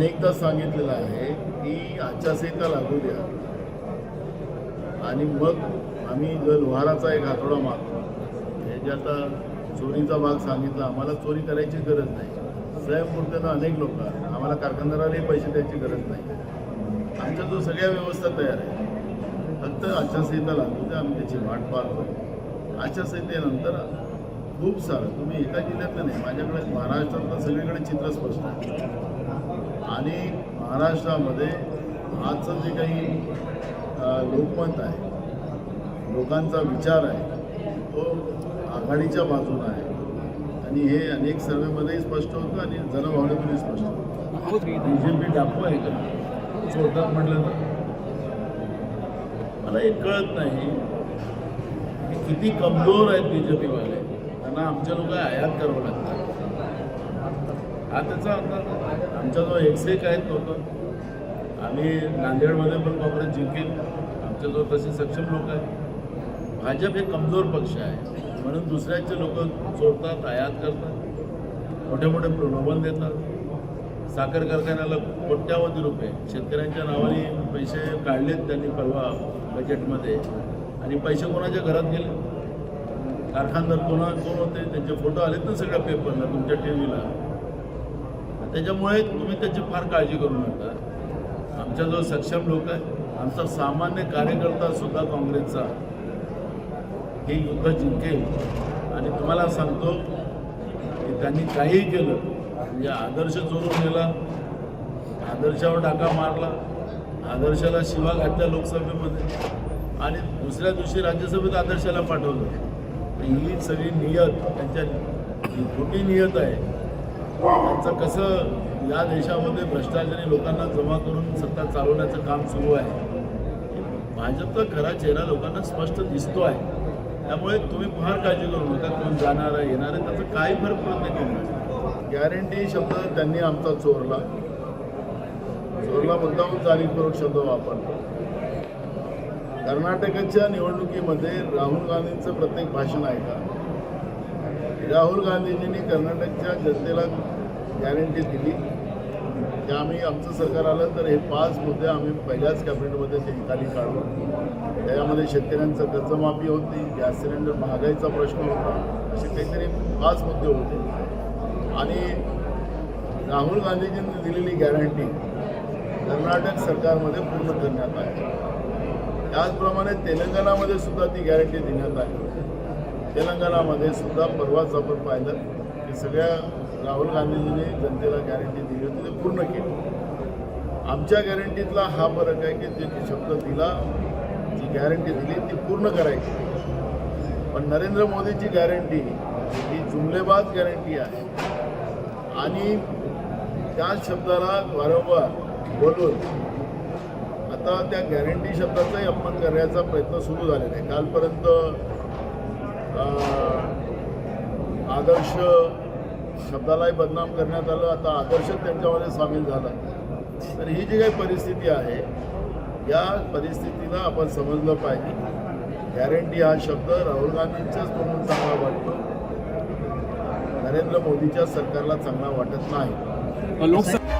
अनेकदा सांगितलेलं आहे की आचारसंहिता लागू द्या. आणि मग आम्ही जर लोहाराचा एक आठवडा मागतो हे आता चोरीचा भाग सांगितला आम्हाला चोरी करायची गरज नाही. स्वयंपूर्तीनं अनेक लोक आहेत. आम्हाला कारखानदारालाही पैसे द्यायची गरज नाही. आमच्या जो सगळ्या व्यवस्था तयार आहे. फक्त आचारसंहिता लागू द्या आम्ही त्याची वाट पाहतो. आचारसंहितेनंतर खूप सारं. तुम्ही एका जिल्ह्यातलं नाही माझ्याकडे महाराष्ट्रातलं सगळीकडे चित्र स्पष्ट आहे. आणि महाराष्ट्रामध्ये आजचं जे काही लोकमत आहे लोकांचा विचार आहे तो आघाडीच्या बाजूला आहे. आणि हे अनेक सर्वेमध्येही स्पष्ट होतं आणि जनभावनेतूनही स्पष्ट होतं. बी जे पी डाकू आहे का? चोरतात म्हटलं तर. मला एक कळत नाही की किती कमजोर आहेत बी जे पीवाले त्यांना आमच्या लोक आयात करावं लागतात हा त्याचा अंदाज आमचा जो एक आहेत लोक आम्ही नांदेडमध्ये पण काँग्रेस जिंकेल. आमच्याजवळ तसे सक्षम लोक आहेत. भाजप हे कमजोर पक्ष आहे. म्हणून दुसऱ्याचे लोक चोरतात आयात करतात. मोठे मोठे प्रलोभन देतात. साखर कारखान्याला कोट्यावधी रुपये. शेतकऱ्यांच्या नावाने पैसे काढलेत त्यांनी परवा बजेटमध्ये आणि पैसे कोणाच्या घरात गेले? कारखानदार कोणा कोण होते त्यांचे फोटो आलेत ना सगळ्या पेपरला तुमच्या टी व्हीला त्याच्यामुळे तुम्ही त्याची फार काळजी करू नका. आमच्याजवळ सक्षम लोक आहे आमचा सामान्य कार्यकर्ता सुद्धा काँग्रेसचा हे युद्ध जिंकेल. आणि तुम्हाला सांगतो की त्यांनी काहीही केलं म्हणजे आदर्श चोरून गेला आदर्शावर डाका मारला आदर्शाला शिवा घातल्या लोकसभेमध्ये आणि दुसऱ्या दिवशी राज्यसभेत आदर्शाला पाठवलं. ही सगळी नियत त्यांच्या ही खोटी नियत आहे. त्यांचं कसं या देशामध्ये भ्रष्टाचारी लोकांना जमा करून सत्ता चालवण्याचं काम सुरू आहे भाजपचा खरा चेहरा लोकांना स्पष्ट दिसतो आहे. त्यामुळे तुम्ही फार काळजी करू नका कोण जाणार आहे येणार आहे त्याचा काही फरक पडत नाही गॅरंटी शब्द त्यांनी आमचा चोरला. चोरला मुद्दाम जाणीवपूर्वक शब्द वापरला. कर्नाटकच्या निवडणुकीमध्ये राहुल गांधींचं प्रत्येक भाषण ऐका. राहुल गांधीजींनी कर्नाटकच्या जनतेला गॅरंटी दिली. की आम्ही आमचं सरकार आलं तर हे पाच मुद्दे आम्ही पहिल्याच कॅबिनेटमध्ये ते निकाली काढू. त्याच्यामध्ये शेतकऱ्यांचं कर्जमाफी होती गॅस सिलेंडर महागाईचा प्रश्न होता असे काहीतरी पाच मुद्दे होते. आणि राहुल गांधीजींनी दिलेली गॅरंटी कर्नाटक सरकारमध्ये पूर्ण करण्यात आली. त्याचप्रमाणे तेलंगणामध्ये सुद्धा ती गॅरंटी देण्यात आली तेलंगणामध्ये सुद्धा परवाच आपण पाहिलं. की सगळ्या राहुल गांधीजींनी जनतेला गॅरंटी दिली होती ते पूर्ण केली. आमच्या गॅरंटीतला हा फरक आहे की जे शब्द दिला जी गॅरंटी दिली ती पूर्ण करायची. पण नरेंद्र मोदीची गॅरंटी ही जुमलेबाज गॅरंटी आहे. आणि त्याच शब्दाला वारंवार बोलून आता त्या गॅरंटी शब्दाचाही अपमान करण्याचा प्रयत्न सुरू झालेला आहे. कालपर्यंत आदर्श शब्दालाही बदनाम करण्यात आलं. आता आदर्श त्यांच्यामध्ये सामील झाला. तर ही जी काही परिस्थिती आहे या परिस्थितीला आपण समजलं पाहिजे. गॅरंटी हा शब्द राहुल गांधींच्याच तोंडून चांगला वाटतो. नरेंद्र मोदीच्या सरकारला चांगला वाटत नाही. लोकसभा